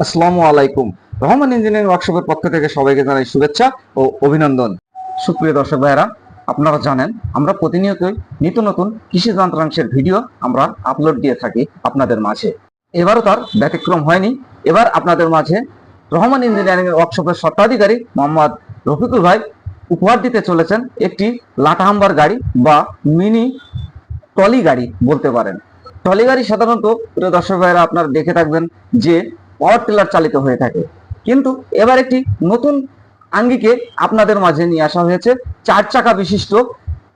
আসসালামু আলাইকুম। রহমান ইঞ্জিনিয়ারিং ওয়ার্কশপের পক্ষ থেকে সবাইকে জানাই শুভেচ্ছা ও অভিনন্দন। সুপ্রিয় দর্শক ভাইয়েরা, আপনারা জানেন, আমরা প্রতিনিয়তই নিত্য নতুন কৃষি যন্ত্রাংশের ভিডিও আমরা আপলোড দিয়ে থাকি আপনাদের মাঝে। এবারও তার ব্যতিক্রম হয়নি। এবার আপনাদের মাঝে রহমান ইঞ্জিনিয়ারিং ওয়ার্কশপের স্বত্বাধিকারী মোহাম্মদ রফিকুল ভাই উপহার দিতে চলেছেন একটি লাটাহাম্বার গাড়ি বা মিনি ট্রলি গাড়ি বলতে পারেন। ট্রলি গাড়ি সাধারণত, প্রিয় দর্শক ভাইয়েরা আপনারা দেখে থাকবেন যে পাওয়ার টিলার চালিত হয়ে থাকে। কিন্তু এবার একটি নতুন আঙ্গিকে আপনাদের মাঝে নিয়ে আসা হয়েছে। চার চাকা বিশিষ্ট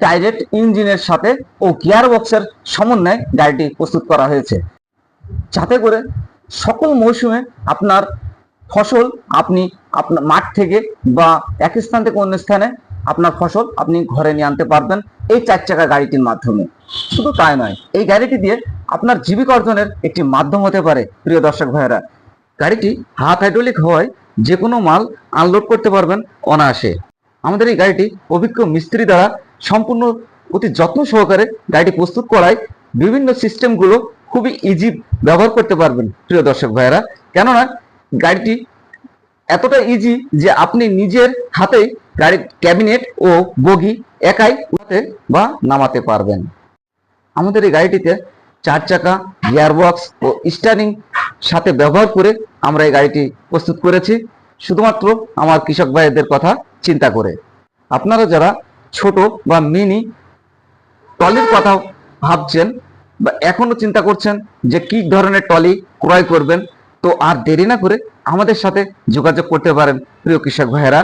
ডাইরেক্ট ইঞ্জিনের সাথে ও গিয়ার বক্সের সমন্বয়ে গাড়িটি প্রস্তুত করা হয়েছে। যাতে করে সকল মৌসুমে আপনার ফসল আপনি আপনার মাঠ থেকে বা এক স্থান থেকে অন্য স্থানে আপনার ফসল আপনি ঘরে নিয়ে আনতে পারবেন এই চার চাকা গাড়িটির মাধ্যমে। শুধু তাই নয়, এই গাড়িটি দিয়ে আপনার জীবিকা অর্জনের একটি মাধ্যম হতে পারে, প্রিয় দর্শক ভাইয়েরা। গাড়িটি হাত হাইড্রোলিক হওয়ায় যে কোনো মাল আনলোড করতে পারবেন অনায়াসে। আমাদের এই গাড়িটি অভিজ্ঞ মিস্ত্রি দ্বারা সম্পূর্ণ অতি যত্ন সহকারে গাড়িটি প্রস্তুত করায় বিভিন্ন সিস্টেমগুলো খুবই ইজি ব্যবহার করতে পারবেন, প্রিয় দর্শক ভাইয়েরা। কেননা, গাড়িটি এতটা ইজি যে আপনি নিজের হাতেই গাড়ির ক্যাবিনেট ও বগি একাই উঠাতে বা নামাতে পারবেন। আমাদের এই গাড়িটিতে চার চাকা, গিয়ারবক্স ও স্টারিং সাথে ব্যবহার করে আমরা এই গাড়িটি প্রস্তুত করেছি। শুধুমাত্র আমার কৃষক ভাইদের কথা চিন্তা করে। আপনারা যারা ছোট বা মিনি ট্রলির কথা ভাবছেন বা এখনও চিন্তা করছেন যে কি ধরনের ট্রলি ক্রয় করবেন, তো আর দেরি না করে আমাদের সাথে যোগাযোগ করতে পারেন প্রিয় কৃষক ভাইয়েরা।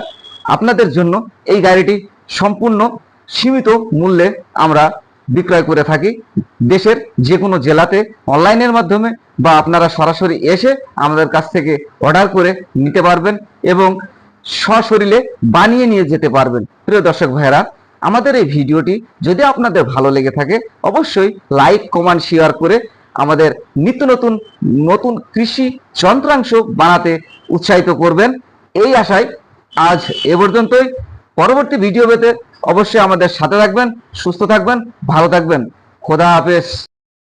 আপনাদের জন্য এই গাড়িটি সম্পূর্ণ সীমিত মূল্যে আমরা বিক্রয় করে থাকি। দেশের যে কোনো জেলাতে অনলাইনের মাধ্যমে বা আপনারা সরাসরি এসে আমাদের কাছ থেকে অর্ডার করে নিতে পারবেন এবং সশরীরে বানিয়ে নিয়ে যেতে পারবেন। প্রিয় দর্শক ভাইয়েরা, আমাদের এই ভিডিওটি যদি আপনাদের ভালো লেগে থাকে, অবশ্যই লাইক, কমেন্ট, শেয়ার করে আমাদের নিত্য নতুন নতুন কৃষি যন্ত্রাংশ বানাতে উৎসাহিত করবেন। এই আশায় আজ এ পর্যন্তই। পরবর্তী ভিডিও পেতে অবশ্যই আমাদের সাথে থাকবেন, সুস্থ থাকবেন, ভালো থাকবেন। খোদা হাফেজ।